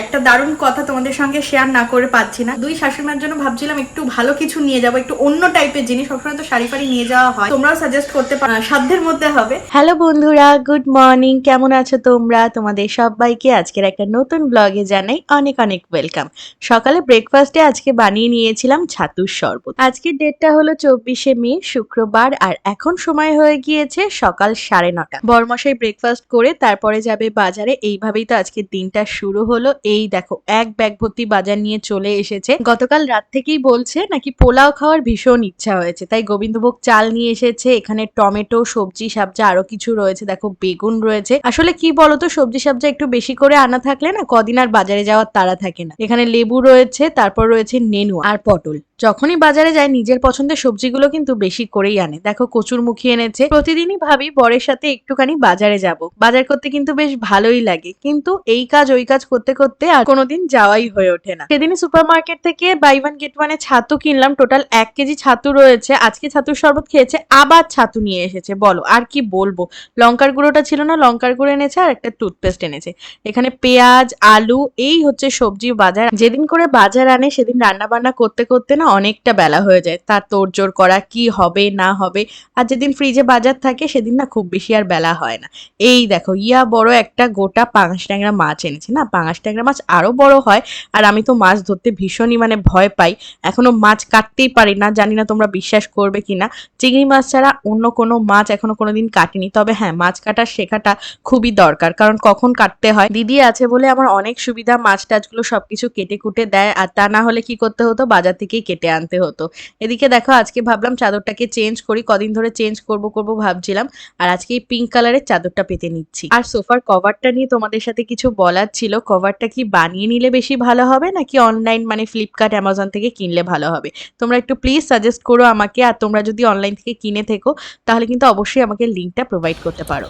একটা দারুণ কথা তোমাদের সঙ্গে শেয়ার না করে পাচ্ছি না। দুই শাশুড়িমার জন্য ভাবছিলাম একটু ভালো কিছু নিয়ে যাব, একটু অন্য টাইপের জিনিস। সবসময় তো শাড়ি ফাড়ি নিয়ে যাওয়া হয়। তোমরাও সাজেস্ট করতে পারো সাধ্যের মধ্যে হবে। হ্যালো বন্ধুরা গুড মর্নিং কেমন আছো তোমরা? তোমাদের সবাইকে আজকের একটা নতুন ব্লগে জানাই অনেক অনেক ওয়েলকাম সকালে ব্রেকফাস্টে আজকে বানিয়ে নিয়েছিলাম ছাতুর শরবত। আজকের ডেটটা হলো চব্বিশে মে, শুক্রবার, আর এখন সময় হয়ে গিয়েছে সকাল সাড়ে নটা। বরমশাই ব্রেকফাস্ট করে তারপরে যাবে বাজারে। এইভাবেই তো আজকের দিনটা শুরু হলো। এই দেখো, এক ব্যাগ ভর্তি বাজার নিয়ে চলে এসেছে। গতকাল রাত থেকেই বলছে নাকি পোলাও খাওয়ার ভীষণ ইচ্ছা হয়েছে। তাই গোবিন্দভোগ চাল নিয়ে এসেছে, এখানে টমেটো, সবজি সাবজা আরও কিছু রয়েছে। দেখো, বেগুন রয়েছে। আসলে কি বলতো, সবজি সাবজা একটু বেশি করে আনা থাকলে না কদিন আর বাজারে যাওয়ার তাড়া থাকে না। এখানে লেবু রয়েছে, তারপর রয়েছে নেনু আর পটল। যখনই বাজারে যায়, নিজের পছন্দের সবজিগুলো কিন্তু বেশি করেই আনে। দেখো কচুর মুখী এনেছে। প্রতিদিনই ভাবি বরের সাথে একটুখানি বাজারে যাব। বাজার করতে কিন্তু বেশ ভালোই লাগে। কিন্তু এই কাজ, ওই কাজ করতে করতে আর কোনোদিন যাওয়াই হয়ে ওঠে না। সেদিনই সুপার মার্কেট থেকে বাই ওয়ান গেট ওয়ানে ছাতু কিনলাম। টোটাল এক কেজি ছাতু রয়েছে। আজকে ছাতুর শরবত খেয়েছে, আবার ছাতু নিয়ে এসেছে। বলো, আর কি বলব? লঙ্কার গুঁড়োটা ছিল না, লঙ্কার গুঁড়ো এনেছে আর একটা টুথপেস্ট এনেছে। এখানে পেঁয়াজ, আলু, এই হচ্ছে সবজি বাজার। যেদিন করে বাজার আনে, সেদিন রান্না বান্না করতে করতে না অনেকটা বেলা হয়ে যায়। তার তোড়জোড় করা কি হবে, না হবে, আর যেদিন ফ্রিজে বাজার থাকে, সেদিন না খুব বেশি আর বেলা হয় না। এই দেখো, ইয়া বড় একটা গোটা পাঙাশ ট্যাংরা মাছ এনেছে না? পাঙাশ ট্যাংরা মাছ আরও বড় হয়, আর আমি তো মাছ ধরতে ভীষণই মানে ভয় পাই। এখনও মাছ কাটতেই পারি না, জানি না তোমরা বিশ্বাস করবে কিনা। চিংড়ি মাছ ছাড়া অন্য কোনো মাছ এখনও কোনো দিন কাটিনি, তবে হ্যাঁ মাছ কাটার শেখাটা খুবই দরকার, কারণ কখন কাটতে হয়? দিদি আছে বলে আমার অনেক সুবিধা, মাছ টাছগুলো সবকিছু কেটে কুটে দেয়, আর তা না হলে কি করতে হতো? বাজার থেকেই কেটে আনতে হতো। এদিকে দেখো, আজকে ভাবলাম চাদরটাকে চেঞ্জ করি, কদিন ধরে চেঞ্জ করব করব ভাবছিলাম, আর আজকে এই পিঙ্ক কালারের চাদরটা পেতে নিচ্ছি। আর সোফার কভারটা নিয়ে তোমাদের সাথে কিছু বলার ছিল, কভারটা কি বানিয়ে নিলে বেশি ভালো হবে, নাকি অনলাইন মানে ফ্লিপকার্ট অ্যামাজন থেকে কিনলে ভালো হবে? তোমরা একটু প্লিজ সাজেস্ট করো আমাকে, আর তোমরা যদি অনলাইন থেকে কিনে থেকো, তাহলে কিন্তু অবশ্যই আমাকে লিঙ্কটা প্রোভাইড করতে পারো।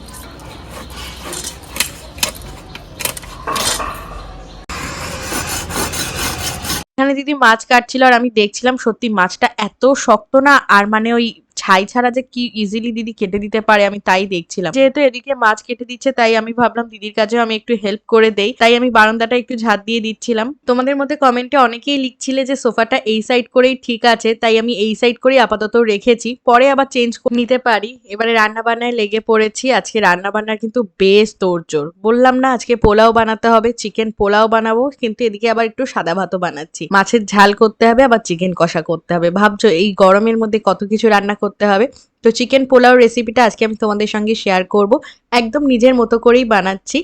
এখানে দিদি মাছ কাটছিল, আর আমি দেখছিলাম সত্যি মাছটা এত শক্ত না, আর মানে ওই ছাই ছাড়া যে কি ইজিলি দিদি কেটে দিতে পারে, আমি তাই দেখছিলাম। যেহেতু এদিকে মাছ কেটে দিচ্ছে, তাই আমি ভাবলাম দিদির কাছেও আমি একটু হেল্প করে দেই। তাই আমি বারান্দাটা একটু ঝাঁট দিয়ে দিচ্ছিলাম। তোমাদের মধ্যে কমেন্টে অনেকেই লিখছিলে যে সোফাটা এই সাইড করেই ঠিক আছে, তাই আমি এই সাইড করেই আপাতত রেখেছি। পরে আবার চেঞ্জ নিতে পারি। এবারে রান্না বান্নায় লেগে পড়েছি। আজকে রান্না বান্নার কিন্তু বেশ তোড়জোড়। বললাম না, আজকে পোলাও বানাতে হবে চিকেন পোলাও বানাবো, কিন্তু এদিকে আবার একটু সাদা ভাতও বানাচ্ছি। মাছের ঝাল করতে হবে, আবার চিকেন কষা করতে হবে। ভাবছ এই গরমের মধ্যে কত কিছু রান্না করতে হবে। তো চিকেন পোলাও রেসিপিটা আজকে আমি তোমাদের সঙ্গে শেয়ার করব। একদম নিজের মতো করেই বানাচ্ছি।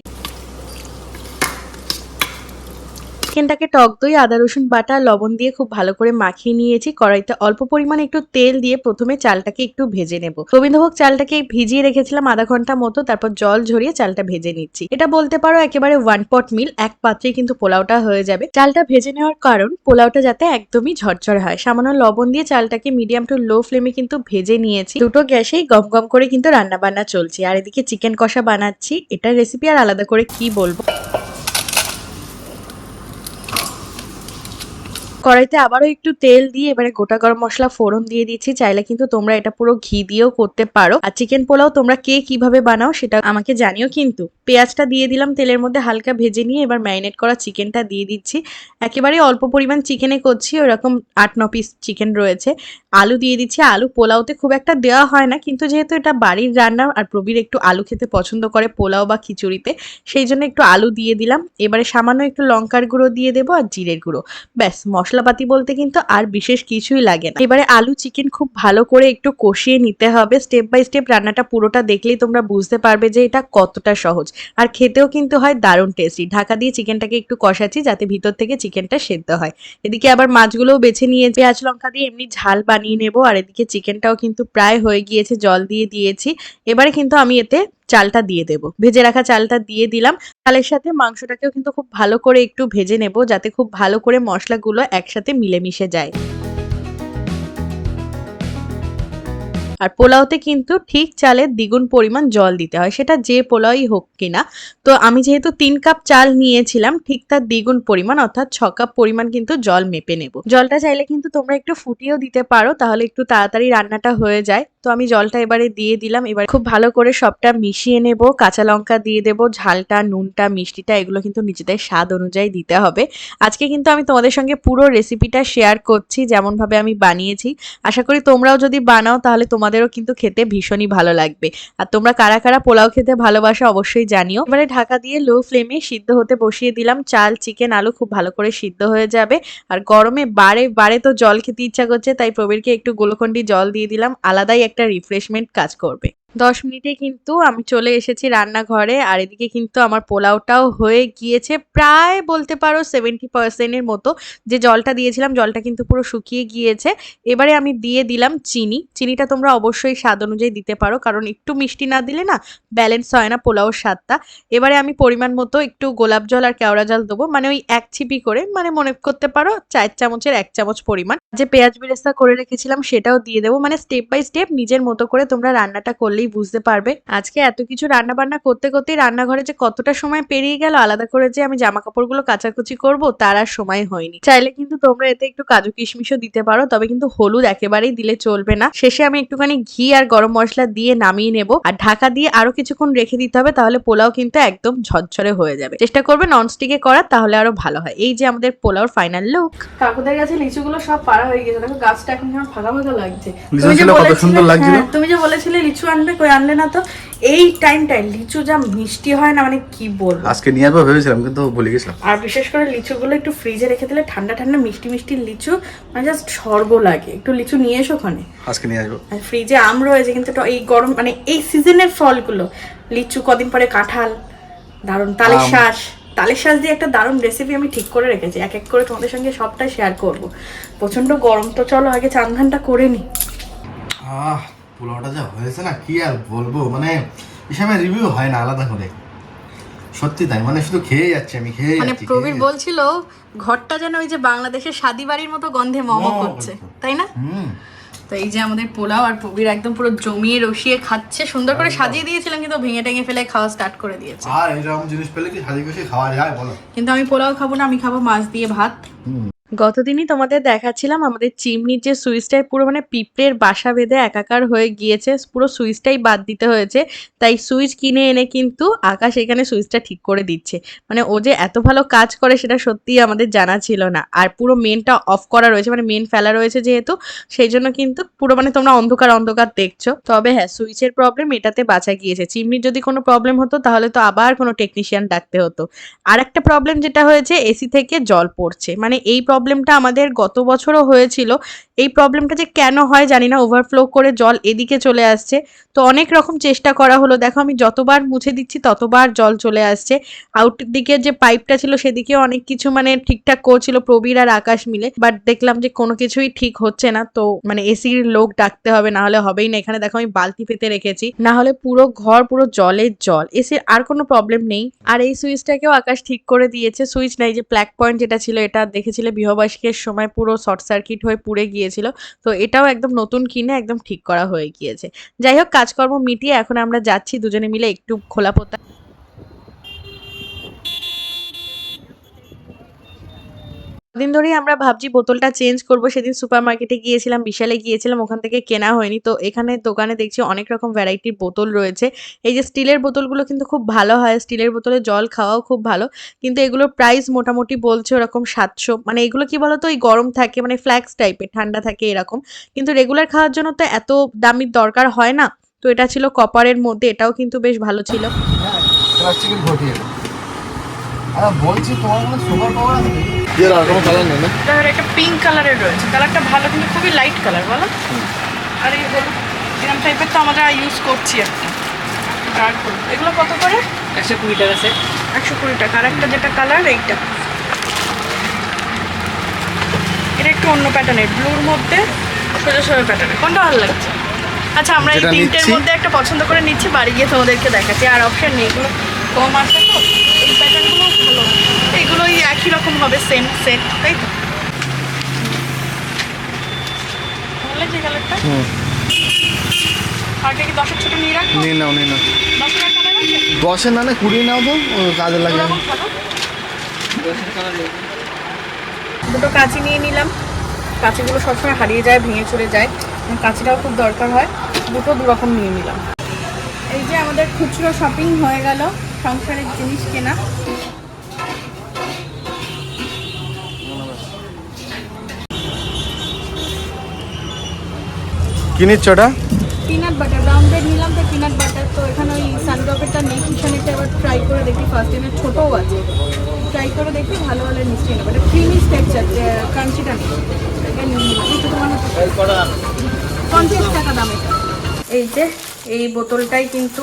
চিকেনটাকে টক দই, আদা, রসুন, বাটা, লবণ দিয়ে খুব ভালো করে মাখিয়ে নিয়েছি। কড়াইতে অল্প পরিমাণে একটু তেল দিয়ে প্রথমে চালটাকে একটু ভেজে নেব। গোবিন্দভোগ চালটাকে ভিজিয়ে রেখেছিলাম আধা ঘণ্টা মতো, তারপর জল ঝরিয়ে চালটা ভেজে নিচ্ছি। এটা বলতে পারো একেবারে ওয়ান পট মিল এক পাত্রেই কিন্তু পোলাওটা হয়ে যাবে। চালটা ভেজে নেওয়ার কারণ, পোলাওটা যাতে একদমই ঝরঝরে হয়। সামান্য লবণ দিয়ে চালটাকে মিডিয়াম টু লো ফ্লেমে কিন্তু ভেজে নিয়েছি। দুটো গ্যাসেই গম গম করে কিন্তু রান্না বান্না চলছে। আর এদিকে চিকেন কষা বানাচ্ছি। এটার রেসিপি আর আলাদা করে কি বলব? কড়াইতে আবারও একটু তেল দিয়ে এবারে গোটা গরম মশলা ফোড়ন দিয়ে দিচ্ছি। চাইলে কিন্তু তোমরা এটা পুরো ঘি দিয়েও করতে পারো। আর চিকেন পোলাও তোমরা কে কীভাবে বানাও সেটা আমাকে জানিও কিন্তু। পেঁয়াজটা দিয়ে দিলাম তেলের মধ্যে হালকা ভেজে নিয়ে এবার ম্যারিনেট করা চিকেনটা দিয়ে দিচ্ছি। একেবারে অল্প পরিমাণ চিকেনে করছি, ওরকম আট ন পিস চিকেন রয়েছে। আলু দিয়ে দিচ্ছি। আলু পোলাওতে খুব একটা দেওয়া হয় না, কিন্তু যেহেতু এটা বাড়ির রান্না আর প্রবীর একটু আলু খেতে পছন্দ করে পোলাও বা খিচুড়িতে, সেই জন্য একটু আলু দিয়ে দিলাম। এবারে সামান্য একটু লঙ্কার গুঁড়ো দিয়ে দেবো আর জিরের গুঁড়ো। ব্যাস মশলাপাতি বলতে কিন্তু আর বিশেষ কিছুই লাগে না। এবারে আলু চিকেন খুব ভালো করে একটু কষিয়ে নিতে হবে। স্টেপ বাই স্টেপ রান্নাটা পুরোটা দেখলেই তোমরা বুঝতে পারবে যে এটা কতটা সহজ। আর খেতেও কিন্তু হয় দারুণ টেস্টি ঢাকা দিয়ে চিকেনটাকে একটু কষাচ্ছি যাতে ভিতর থেকে চিকেনটা সেদ্ধ হয়। এদিকে আবার মাছগুলোও বেছে নিয়ে পেঁয়াজ, লঙ্কা দিয়ে এমনি ঝাল বানিয়ে নেব। আর এদিকে চিকেনটাও কিন্তু প্রায় হয়ে গিয়েছে, জল দিয়ে দিয়েছি। এবারে কিন্তু আমি এতে চালটা দিয়ে দেব। ভেজে রাখা চালটা দিয়ে দিলাম। চালের সাথে মাংসটাকেও কিন্তু খুব ভালো করে একটু ভেজে নেব, যাতে খুব ভালো করে মশলাগুলো একসাথে মিলেমিশে যায়। আর পোলাওতে কিন্তু ঠিক চালের দ্বিগুণ পরিমাণ জল দিতে হয়, সেটা যে পোলাওই হোক কিনা তো আমি যেহেতু তিন কাপ চাল নিয়েছিলাম, ঠিক তার দ্বিগুণ পরিমাণ অর্থাৎ ছ কাপ পরিমাণ কিন্তু জল মেপে নেব। জলটা চাইলে কিন্তু তোমরা একটু ফুটিয়েও দিতে পারো, তাহলে একটু তাড়াতাড়ি রান্নাটা হয়ে যায়। তো আমি জলটা এবারে দিয়ে দিলাম। এবার খুব ভালো করে সবটা মিশিয়ে নেব। কাঁচা লঙ্কা দিয়ে দেব, ঝালটা, নুনটা, মিষ্টিটা, এগুলো কিন্তু নিজেদের স্বাদ অনুযায়ী দিতে হবে। আজকে কিন্তু আমি তোমাদের সঙ্গে পুরো রেসিপিটা শেয়ার করছি, যেমনভাবে আমি বানিয়েছি। আশা করি তোমরাও যদি বানাও, তাহলে তোমাদেরও কিন্তু খেতে ভীষণই ভালো লাগবে। আর তোমরা কারা কারা পোলাও খেতে ভালোবাসো অবশ্যই জানিও। এবারে ঢাকা দিয়ে লো ফ্লেমে সিদ্ধ হতে বসিয়ে দিলাম। চাল চিকেন আলু খুব ভালো করে সিদ্ধ হয়ে যাবে। আর গরমে বারে বারে তো জল খেতে ইচ্ছা করছে, তাই প্রবীরকে একটু গোলখণ্ডি জল দিয়ে দিলাম। আলাদাই একটা রিফ্রেশমেন্ট কাজ করবে। দশ মিনিটে কিন্তু আমি চলে এসেছি রান্নাঘরে, আর এদিকে কিন্তু আমার পোলাওটাও হয়ে গিয়েছে প্রায় বলতে পারো সেভেন্টি পার্সেন্টের মতো। যে জলটা দিয়েছিলাম, জলটা কিন্তু পুরো শুকিয়ে গিয়েছে। এবারে আমি দিয়ে দিলাম চিনি। চিনিটা তোমরা অবশ্যই স্বাদ অনুযায়ী দিতে পারো, কারণ একটু মিষ্টি না দিলে না ব্যালেন্স হয় না পোলাওর স্বাদটা। এবারে আমি পরিমাণ মতো একটু গোলাপ জল আর কেওড়া জল দেবো মানে ওই এক ছিপি করে মানে মনে করতে পারো চার চামচের এক চামচ পরিমাণ। যে পেঁয়াজ বেরেস্তা করে রেখেছিলাম সেটাও দিয়ে দেবো মানে স্টেপ বাই স্টেপ নিজের মতো করে তোমরা রান্নাটা করলেই বুঝতে পারবে। আজকে এত কিছু রান্না বান্না করতে করতেই রান্নাঘরে যে কতটা সময় পেরিয়ে গেল আলাদা করে যে আমি জামা কাপড়গুলো কাচাকুচি করব তার আর সময় হয়নি। চাইলে কিন্তু তোমরা এতে একটু কাজু কিশমিশও দিতে পারো তবে কিন্তু হলুদ একেবারেই দিলে চলবে না। শেষে আমি একটুখানি ঘি আর গরম মশলা দিয়ে নামিয়ে নেব। আর ঢাকা দিয়ে আরও কিছুক্ষণ রেখে দিতে হবে তাহলে পোলাও কিন্তু একদম ঝরঝরে হয়ে যাবে। চেষ্টা করবে ননস্টিকে করার তাহলে আরও ভালো হয়। এই যে আমাদের পোলাওর ফাইনাল লুক কাকুদের কাছে লিচুগুলো সব পাড়া হয়ে গেছে। দেখো গাছটা এখন ফাঁকা ফাঁকা লাগছে। তুমি যে বলেছিলে- হ্যাঁ, তুমি যে বলেছিলে লিচু আনবে কই আনলে না তো? এই টাইমটায় লিচু যা মিষ্টি হয় না মানে কি বলব? আজকে নিয়ে আসব ভেবেছিলাম কিন্তু ভুলে গেছিলাম। আর বিশেষ করে লিচুগুলো একটু ফ্রিজে রেখে দিলে ঠান্ডা ঠান্ডা মিষ্টি মিষ্টি লিচু মানে জাস্ট স্বর্গ লাগে। একটু লিচু নিয়ে এসো ওখানে। আজকে নিয়ে আসব। আর ফ্রিজে আম রয়েছে কিন্তু তো এই গরম মানে এই সিজনের ফলগুলো লিচু কদিন পরে কাঁঠাল দারুণ তালের। শ্বাস তালের শ্বাস দিয়ে একটা দারুণ রেসিপি আমি ঠিক করে রেখেছি। এক এক করে তোমাদের সঙ্গে সবটা শেয়ার করব। প্রচণ্ড গরম তো চলো আগে চান ধানটা করে নি। আহ পোলাওটা যা হয়েছে না কি আর বলব? মানে হিসাবে রিভিউ হয় না আলাদা করে। সত্যি তাই মানে শুধু খেয়ে যাচ্ছে আমি খেয়ে মানে প্রবীর বলছিল ঘরটা যেন ওই যে বাংলাদেশের শাদি বাড়ির মতো গন্ধে মম করছে। তাই না? হুম। তো এই যে আমাদের পোলাও আর প্রবীর একদম পুরো জমিয়ে রসিয়ে খাচ্ছে সুন্দর করে সাজিয়ে দিয়েছিলাম কিন্তু ভেঙে টেঙে ফেলে খাওয়া স্টার্ট করে দিয়েছে। আর এরকম জিনিস পেলে কি সাজি খুশি খাওয়া যায় বলো? কিন্তু আমি পোলাও খাব না আমি খাব মাছ দিয়ে ভাত। গতদিনই তোমাদের দেখাচ্ছিলাম, আমাদের চিমনির যে সুইচটাই পুরো মানে পিঁপড়ের বাসা বেঁধে একাকার হয়ে গিয়েছে, পুরো সুইচটাই বাদ দিতে হয়েছে, তাই সুইচ কিনে এনে কিন্তু আকাশ এখানে সুইচটা ঠিক করে দিচ্ছে। মানে ও যে এত ভালো কাজ করে সেটা সত্যিই আমাদের জানা ছিল না। আর পুরো মেনটা অফ করা রয়েছে মানে মেন ফেলা রয়েছে যেহেতু, সেই জন্য কিন্তু পুরো মানে তোমরা অন্ধকার অন্ধকার দেখছ। তবে হ্যাঁ সুইচের প্রবলেম এটাতে বাঁচা গিয়েছে। চিমনির যদি কোনো প্রবলেম হতো, তাহলে তো আবার কোনো টেকনিশিয়ান ডাকতে হতো। আর একটা প্রবলেম যেটা হয়েছে, এসি থেকে জল পড়ছে। মানে এই প্রবলেমটা আমাদের গত বছরও হয়েছিল। এই প্রবলেমটা যে কেন হয় জানি না ওভারফ্লো করে জল এদিকে চলে আসছে। তো অনেক রকম চেষ্টা করা হলো। দেখো, আমি যতবার মুছে দিচ্ছি, ততবার জল চলে আসছে। আউট দিকে যে পাইপটা ছিল সেদিকে অনেক কিছু মানে ঠিকঠাক করছিল, প্রবীর আর আকাশ মিলে। বাট দেখলাম যে কোনো কিছুই ঠিক হচ্ছে না। তো মানে এসির লোক ডাকতে হবে, না হলে হবেই না। এখানে দেখো, আমি বালতি পেতে রেখেছি। না হলে পুরো ঘর, পুরো জলের জল। এসির আর কোনো প্রবলেম নেই। আর এই সুইচটাকেও আকাশ ঠিক করে দিয়েছে। সুইচ নাই যে প্ল্যাক পয়েন্ট যেটা ছিল, এটা দেখেছিলে বিবাহবার্ষিকের সময় পুরো শর্ট সার্কিট হয়ে পুড়ে গিয়েছিল তো এটাও একদম নতুন কিনে একদম ঠিক করা হয়ে গিয়েছে। যাই হোক, কাজকর্ম মিটিয়ে এখন আমরা যাচ্ছি দুজনে মিলে একটু খোলা পোতা দিন ধরেই আমরা ভাবছি বোতলটা চেঞ্জ করব। সেদিন সুপার মার্কেটে গিয়েছিলাম, বিশালে গিয়েছিলাম, ওখান থেকে কেনা হয়নি। তো এখানে দোকানে দেখছি অনেক রকম ভ্যারাইটির বোতল রয়েছে। এই যে স্টিলের বোতলগুলো কিন্তু খুব ভালো হয়। স্টিলের বোতলে জল খাওয়াও খুব ভালো। কিন্তু এগুলোর প্রাইস মোটামুটি বলছে ওরকম সাতশো। মানে এগুলো কি বলতো? ওই গরম থাকে মানে ফ্ল্যাক্স টাইপের ঠান্ডা থাকে এরকম। কিন্তু রেগুলার খাওয়ার জন্য তো এত দামির দরকার হয় না। তো এটা ছিল কপারের মধ্যে, এটাও কিন্তু বেশ ভালো ছিল। আর বলছি, তোমার এর আর কোনো কালার নেই না? এটার একটা পিঙ্ক কালারের রয়েছে। কালারটা ভালো কিন্তু খুবই লাইট কালার বলো? আর এই হলুদ এরকম টাইপের তো আমরা ইউজ করছি একটা ডার্ক হলুদ এগুলো কত করে? একশো কুড়ি টাকা সেট একশো কুড়ি টাকা। আর একটা যেটা কালার এইটা। এটা একটু অন্য প্যাটার্নের ব্লুর মধ্যে সোজা সোজা প্যাটার্নের কোনটা ভালো লাগছে? আচ্ছা আমরা এই তিনটের মধ্যে একটা পছন্দ করে নিচ্ছি বাড়ি গিয়ে তোমাদেরকে দেখাচ্ছি। আর অপশন নেই এগুলো কম আসে তো এই প্যাটার্নগুলো ভালো এগুলো এই একই রকম হবে সেম সেট তাই তো? ভালো লাগছে কালারটা আর কি দশের ছোট নিয়ে নিয়ে নাও নিয়ে নাও। দশ না না কুড়ি নাও তো ও কাজে লাগে দুটো কাঁচি নিয়ে নিলাম। কাঁচিগুলো সবসময় হারিয়ে যায় ভেঙে চলে যায়। এবং কাঁচিটাও খুব দরকার হয়। দুটো দু রকম নিয়ে নিলাম। এই যে আমাদের খুচরো শপিং হয়ে গেল সংসারের জিনিস কেনা। কি নিচ্ছ ওটা? পিনাট বাটার ব্রাউন ব্রেড নিলাম তো পিনাট বাটার তো এখানে ওই সানড্রপেরটা নেই কিষানিটা এবার ট্রাই করে দেখি ফার্স্ট টাইমে ছোটোও আছে। ট্রাই করে দেখি ভালো নিশ্চয়ই নেব। এটা ক্রিমি টেক্সচার ক্রাঞ্চিটা নেই। এটা এই পঞ্চাশ টাকা দাম এটা। এই যে এই বোতলটাই কিন্তু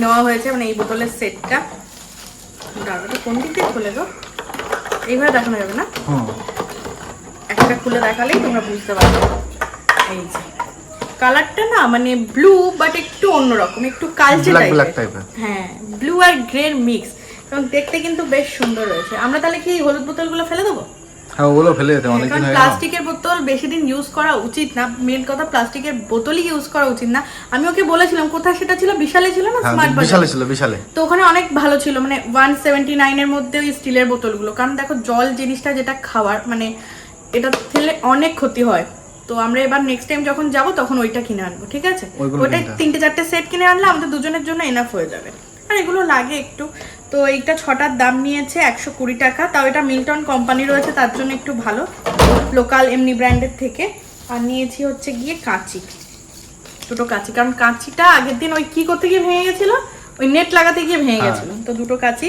নেওয়া হয়েছে মানে এই বোতলের সেটটা। দাদাটা কোন দিক দিয়ে খুলে গো? এইভাবে দেখানো যাবে না? একটা খুলে দেখালেই তোমরা বুঝতে পারবে। এই যে। কালারটা না মানে ব্লু বাট একটু অন্যরকম একটু কালচে টাইপের হ্যাঁ ব্লু আর গ্রের মিক্স এবং দেখতে কিন্তু বেশ সুন্দর রয়েছে। আমরা তাহলে কি হলুদ বোতলগুলো ফেলে দেবো? হ্যাঁ ওগুলো ফেলে যেতে অনেকদিন কারণ প্লাস্টিকের বোতল বেশি দিন ইউজ করা উচিত না। মেন কথা প্লাস্টিকের বোতলই ইউজ করা উচিত না। আমি ওকে বলেছিলাম কোথায় সেটা ছিল? বিশালে ছিল না হ্যাঁ স্মার্ট বিশালে ছিল বিশালে। তো ওখানে অনেক ভালো ছিল মানে ওয়ান সেভেন্টি নাইনের মধ্যে ওই স্টিলের বোতলগুলো। কারণ দেখো জল জিনিসটা যেটা খাওয়ার মানে এটা খেলে অনেক ক্ষতি হয়। তো আমরা এবার নেক্সট টাইম যখন যাব তখন ওইটা কিনে আনব ঠিক আছে? ওইটা তিনটে চারটে সেট কিনে আনলে আমাদের দুজনের জন্য এনাফ হয়ে যাবে। আর এগুলো লাগে একটু। তো এইটা ছটার দাম নিয়েছে একশো কুড়ি টাকা। তাও এটা মিল্টন কোম্পানি রয়েছে তার জন্য একটু ভালো। লোকাল এমনি ব্র্যান্ডের থেকে। আর নিয়েছি হচ্ছে গিয়ে কাঁচি। দুটো কাঁচি। কারণ কাঁচিটা আগের দিন ওই কি করতে গিয়ে ভেঙে গেছিল? ওই নেট লাগাতে গিয়ে ভেঙে হ্যাঁ। গেছিল। তো দুটো কাঁচি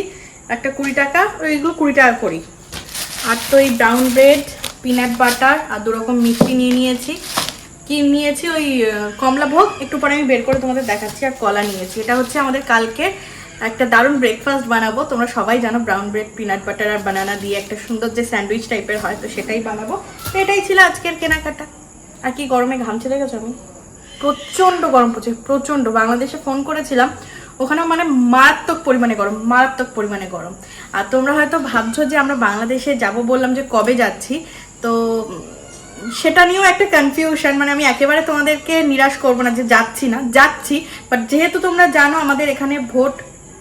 একটা কুড়ি টাকা ওইগুলো কুড়ি টাকা করি। আর তো এই ব্রাউন ব্রেড পিনাট বাটার আর দু রকম মিষ্টি নিয়ে নিয়েছি। কি নিয়েছি? ওই কমলা ভোগ। একটু পরে আমি বের করে তোমাদের দেখাচ্ছি আর কলা নিয়েছি। এটা হচ্ছে আমাদের কালকে একটা দারুণ ব্রেকফাস্ট বানাবো। তোমরা সবাই জানো ব্রাউন ব্রেড পিনাট বাটার আর বানানা দিয়ে একটা সুন্দর যে স্যান্ডউইচ টাইপের হয়, তো সেটাই বানাবো। তো এটাই ছিল আজকের কেনাকাটা। আর কি গরমে ঘামছে দেখেছ আমি প্রচণ্ড গরম পড়ছে, প্রচণ্ড। বাংলাদেশে ফোন করেছিলাম, ওখানেও মানে মারাত্মক পরিমাণে গরম, মারাত্মক পরিমাণে গরম। আর তোমরা হয়তো ভাবছ যে আমরা বাংলাদেশে যাব বললাম যে কবে যাচ্ছি? তো সেটা নিয়েও একটা কনফিউশন মানে আমি একেবারে তোমাদেরকে নিরাশ করব না যে যাচ্ছি না, যাচ্ছি বাট যেহেতু তোমরা জানো আমাদের এখানে ভোট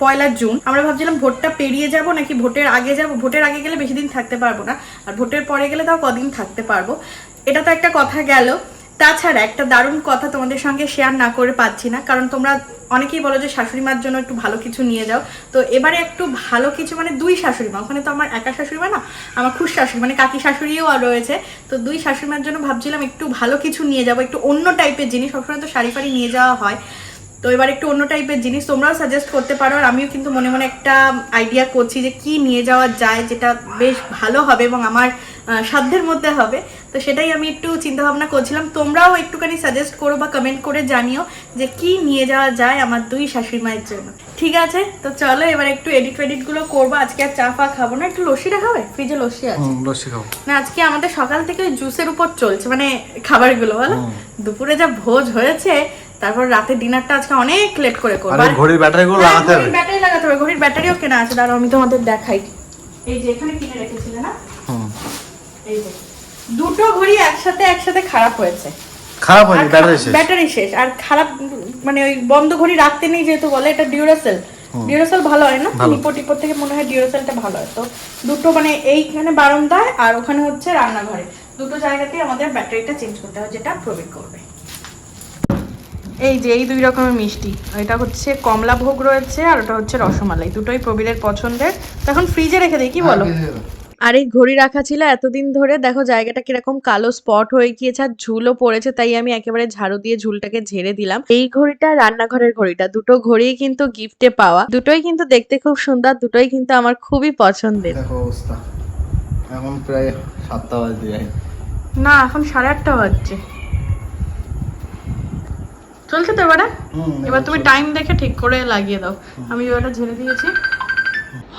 পয়লা জুন, আমরা ভাবছিলাম ভোটটা পেরিয়ে যাব নাকি ভোটের আগে যাব, ভোটের আগে গেলে বেশি দিন থাকতে পারব না, আর ভোটের পরে গেলে তাও কদিন থাকতে পারব। এটা তো একটা কথা গেল তাছাড়া একটা দারুণ কথা তোমাদের সঙ্গে শেয়ার না করে পাচ্ছি না, কারণ তোমরা অনেকেই বলো যে শাশুড়ি মার জন্য একটু ভালো কিছু নিয়ে যাও। তো এবারে একটু ভালো কিছু মানে দুই শাশুড়ি মা ওখানে তো আমার একা শাশুড়ি মা না, আমার খুশ শাশুড়ি মানে কাকি শাশুড়িও আর রয়েছে। তো দুই শাশুড়ি মার জন্য ভাবছিলাম একটু ভালো কিছু নিয়ে যাব, একটু অন্য টাইপের জিনিস, সবসময় তো শাড়ি ফাড়ি নিয়ে যাওয়া হয়। তো এবার একটু অন্য টাইপের জিনিস তোমরাও সাজেস্ট করতে পারো, আর আমিও কিন্তু মনে মনে একটা আইডিয়া করছি যে কি নিয়ে যাওয়া যায়, যেটা বেশ ভালো হবে এবং আমার সাধ্যের মধ্যে হবে। তো সেটাই আমি একটু চিন্তা ভাবনা করছিলাম। তোমরাও একটুখানি সাজেস্ট করো বা কমেন্ট করে জানিও যে কি নিয়ে যাওয়া যায় আমার দুই শাশুড়ি মায়ের জন্য। ঠিক আছে? তো চলো এবার একটু এডিট ফেডিটগুলো করব। আজকে আর চা ফা খাব না। একটু লস্যিটা খাবে? ফ্রিজে লস্যি আছে। লস্যি খাব। না আজকে আমাদের সকাল থেকে ওই জুসের উপর চলছে মানে খাবারগুলো বলো? দুপুরে যা ভোজ হয়েছে তারপর রাতে ডিনারটা আজকে অনেক লেট করে করব। ঘড়ির ব্যাটারি গুলো হ্যাঁ, লাগাতে হবে। ঘড়ির ব্যাটারি লাগাতে হবে। ঘড়ির ব্যাটারিও কেনা আছে। দাঁড়াও আমি তোমাদের দেখাই। এই যে এখানে কিনে রেখেছিলে না? হুম। এই যে। দুটো ঘড়ি একসাথে একসাথে খারাপ হয়েছে। খারাপ হয়নি ব্যাটারি শেষ। ব্যাটারি শেষ। আর খারাপ মানে ওই বন্ধ ঘড়ি রাখতে নেই যেহেতু বলে এটা ডিউরাসেল ডিউরাসেল ভালো হয় না। নিপো টিপো থেকে মনে হয় ডিউরাসেলটা ভালো হয়। তো দুটো মানে এইখানে বারান্দায় আর ওখানে হচ্ছে রান্নাঘরে। দুটো জায়গাতেই আমাদের ব্যাটারিটা চেঞ্জ করতে হয় যেটা প্রবীণ করবে। এই যে এই দুই রকমের মিষ্টি। এটা হচ্ছে কমলা ভোগ রয়েছে আর ওটা হচ্ছে রসমালাই। দুটোই প্রবীরের পছন্দের। তো এখন ফ্রিজে রেখে দিই কি বলো? আর এই ঘড়ি রাখা ছিল এতদিন ধরে। দেখো জায়গাটা কীরকম কালো স্পট হয়ে গিয়েছে আর ঝুলও পড়েছে তাই আমি একেবারে ঝাড়ু দিয়ে ঝুলটাকে ঝেড়ে দিলাম। এই ঘড়িটা রান্নাঘরের ঘড়িটা দুটো ঘড়িই কিন্তু গিফটে পাওয়া। দুটোই কিন্তু দেখতে খুব সুন্দর দুটোই কিন্তু আমার খুবই পছন্দের। দেখো অবস্থা। এখন প্রায় সাতটা বাজতে যায়। না এখন সাড়ে আটটা বাজছে। চলছে তো এবারে? এবার তুমি টাইম দেখে ঠিক করে লাগিয়ে দাও। আমি ওটা ঝেড়ে দিয়েছি।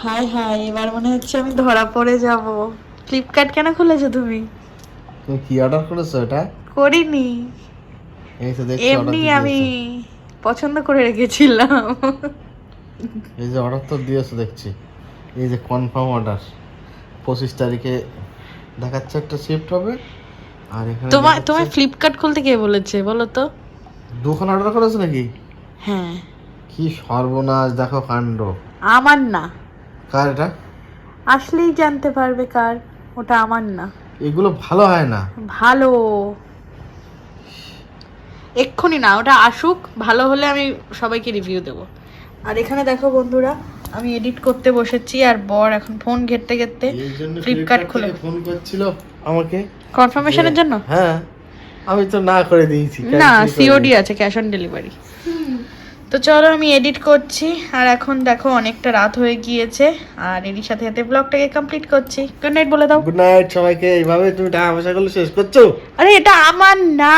হাই হাই এবার মনে হচ্ছে আমি ধরা পড়ে যাব। ফ্লিপকার্ট কেন খুলেছো তুমি? তুমি কি অর্ডার করেছ এটা? করিনি। এই তো দেখছি এমনি আমি পছন্দ করে রেখেছিলাম। এই যে অর্ডার তো দিয়েছ দেখছি। এই যে কনফার্ম অর্ডার পঁচিশ তারিখে দেখাচ্ছে একটা শিফট হবে আর এখানে তোমার তোমার ফ্লিপকার্ট খুলতে কে বলেছে বলো তো? দুখান অর্ডার করেছ নাকি? হ্যাঁ। কি সর্বনাশ দেখো কাণ্ড। আমার না। কার এটা? আসলেই জানতে পারবে কার ওটা আমার না। এগুলো ভালো হয় না। ভালো। এক্ষুনি না ওটা আসুক ভালো হলে আমি সবাইকে রিভিউ দেবো। আর এখানে দেখো বন্ধুরা আমি এডিট করতে বসেছি আর বর এখন ফোন ঘেরতে ঘেরতে ফ্লিপকার্ট খুলে। ফোন করছিল আমাকে। কনফার্মেশনের জন্য? হ্যাঁ আমি তো না করে দিয়েছি। না সিওডি আছে ক্যাশ অন ডেলিভারি তো চলো আমি এডিট করছি আর এখন দেখো অনেকটা রাত হয়ে গিয়েছে আর এরই সাথে সাথে ব্লগটাকে কমপ্লিট করছি। গুড নাইট বলে দাও। গুড নাইট সবাইকে এইভাবে তুমি টাকা পয়সা গুলো শেষ করছ? আরে এটা আমার না।